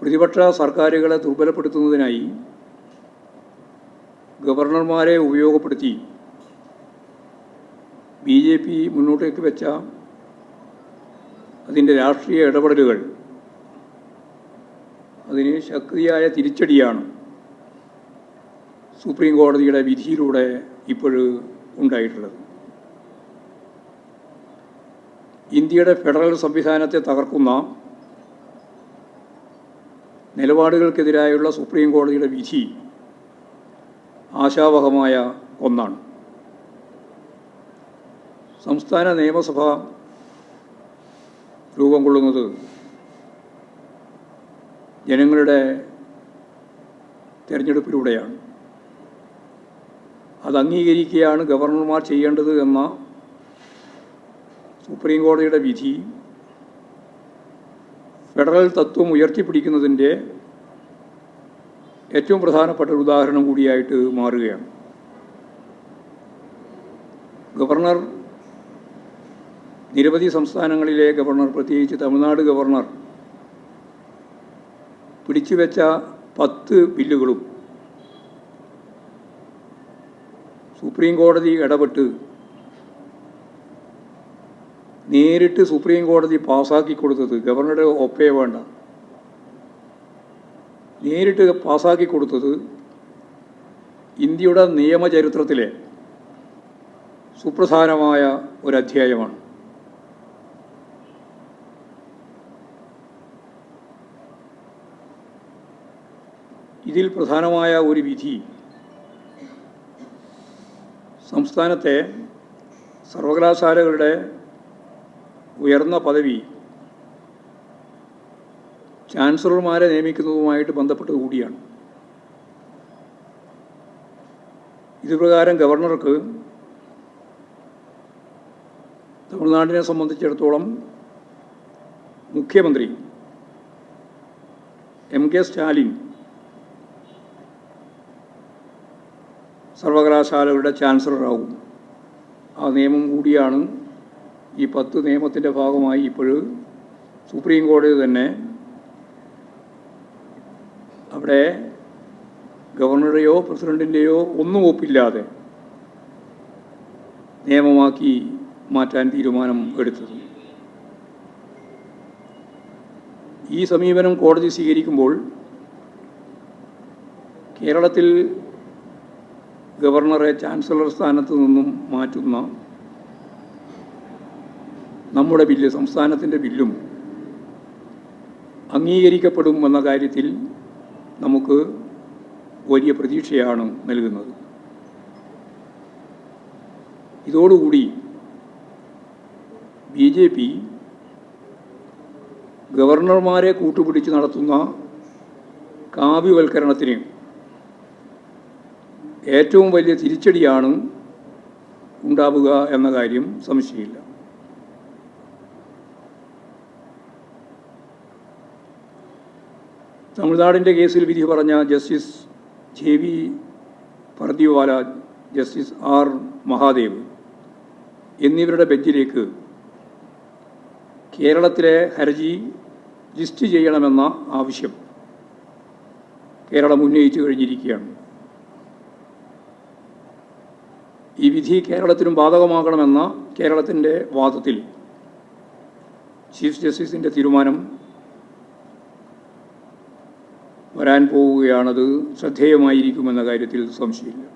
പ്രതിപക്ഷ സർക്കാരുകളെ ദുർബലപ്പെടുത്തുന്നതിനായി ഗവർണർമാരെ ഉപയോഗപ്പെടുത്തി B J P മുന്നോട്ടേക്ക് വെച്ച അതിന്റെ രാഷ്ട്രീയ ഇടപെടലുകൾ അതിന് ശക്തിയായ തിരിച്ചടിയാണ് സുപ്രീം കോടതിയുടെ വിധിയിലൂടെ ഇപ്പോഴ് ഉണ്ടായിട്ടുള്ളത്. ഇന്ത്യയുടെ ഫെഡറൽ സംവിധാനത്തെ തകർക്കുന്ന നിലപാടുകൾക്കെതിരായുള്ള സുപ്രീം കോടതിയുടെ വിധി ആശാവഹമായ ഒന്നാണ്. സംസ്ഥാന നിയമസഭ രൂപം കൊള്ളുന്നത് ജനങ്ങളുടെ തിരഞ്ഞെടുപ്പിലൂടെയാണ്. അത് അംഗീകരിക്കുകയാണ് ഗവർണർമാർ ചെയ്യേണ്ടത് എന്ന സുപ്രീം കോടതിയുടെ വിധി ഫെഡറൽ തത്വം ഉയർത്തിപ്പിടിക്കുന്നതിന്റെ ഏറ്റവും പ്രധാനപ്പെട്ട ഒരു ഉദാഹരണം കൂടിയായിട്ട് മാറുകയാണ്. ഗവർണർ നിരവധി സംസ്ഥാനങ്ങളിലെ ഗവർണർ പ്രത്യേകിച്ച് തമിഴ്നാട് ഗവർണർ പിടിച്ചുവെച്ച പത്ത് ബില്ലുകളും സുപ്രീം കോടതി ഇടപെട്ട് നേരിട്ട് സുപ്രീം കോടതി പാസാക്കി കൊടുത്തത് ഗവർണറുടെ ഒപ്പേ വേണ്ട. നേരിട്ട് പാസാക്കി കൊടുത്തത് ഇന്ത്യയുടെ നിയമചരിത്രത്തിലെ സുപ്രധാനമായ ഒരു അധ്യായമാണ് ഇതിൽ പ്രധാനമായ ഒരു വിധി സംസ്ഥാനത്തെ സർവകലാശാലകളുടെ ഉയർന്ന പദവി ചാൻസലർമാരെ നിയമിക്കുന്നതുമായിട്ട് ബന്ധപ്പെട്ട് കൂടിയാണ്. ഇതുപ്രകാരം ഗവർണർക്ക് തമിഴ്നാടിനെ സംബന്ധിച്ചിടത്തോളം മുഖ്യമന്ത്രി എം കെ സ്റ്റാലിൻ സർവകലാശാലകളുടെ ചാൻസലറാകും ആ നിയമം കൂടിയാണ് ഈ പത്ത് നിയമത്തിന്റെ ഭാഗമായി ഇപ്പോൾ സുപ്രീം കോടതി തന്നെ അവിടെ ഗവർണറുടെയോ പ്രസിഡന്റിന്റെയോ ഒന്നും ഒപ്പില്ലാതെ നിയമമാക്കി മാറ്റാൻ തീരുമാനം എടുത്തത്. ഈ സമീപനം കോടതി സ്വീകരിക്കുമ്പോൾ കേരളത്തിൽ ഗവർണറെ ചാൻസലർ സ്ഥാനത്ത് നിന്നും മാറ്റുന്ന നമ്മുടെ ബില്ല് സംസ്ഥാനത്തിന്റെ ബില്ലും അംഗീകരിക്കപ്പെടും എന്ന കാര്യത്തിൽ നമുക്ക് വലിയ പ്രതീക്ഷയാണ് നൽകുന്നത്. ഇതോടുകൂടി ബി ജെ പി ഗവർണർമാരെ കൂട്ടുപിടിച്ച് നടത്തുന്ന കാവ്യവൽക്കരണത്തിന് ഏറ്റവും വലിയ തിരിച്ചടിയാണ് ഉണ്ടാവുക എന്ന കാര്യം സംശയമില്ല. തമിഴ്നാടിന്റെ കേസിൽ വിധി പറഞ്ഞ justice J V Pardiwala justice R Mahadev എന്നിവരുടെ ബെഞ്ചിലേക്ക് കേരളത്തിലെ ഹർജി ലിസ്റ്റ് ചെയ്യണമെന്ന ആവശ്യം കേരളം ഉന്നയിച്ചു കഴിഞ്ഞിരിക്കുകയാണ്. ഈ വിധി കേരളത്തിനും ബാധകമാകണമെന്ന കേരളത്തിന്റെ വാദത്തിൽ ചീഫ് ജസ്റ്റിസിന്റെ തീരുമാനം വരാൻ പോവുകയാണത് ശ്രദ്ധേയമായിരിക്കുമെന്ന കാര്യത്തിൽ സംശയമില്ല.